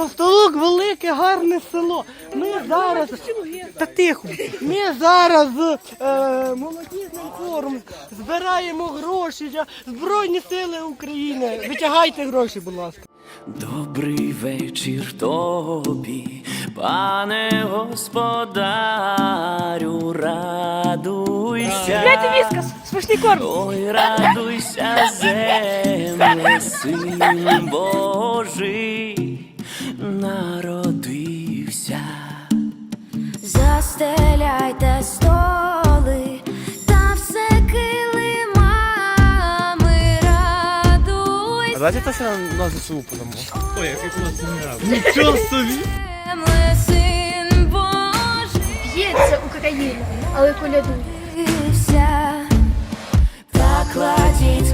Товстолук велике, гарне село. Ми зараз. Та тихо. Ми зараз е, молодіжним форум збираємо гроші для Збройні Сили України. Витягайте гроші, будь ласка. Добрий вечір тобі, пане господарю, радуйся. Дайте віскас, смачний корм. Ой, радуйся, земле, син Божий народився. Застеляйте столи та все килимами радуйся. Давайте то все на ЗСУ подамо. Земле, син Божий Б'ється Україна, але колядує. Покладіть калачі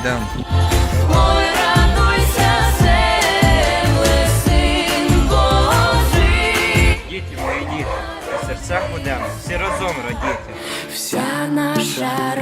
йдемо. Діти мої діти, в серцях будемо всі разом радіти. Вся наша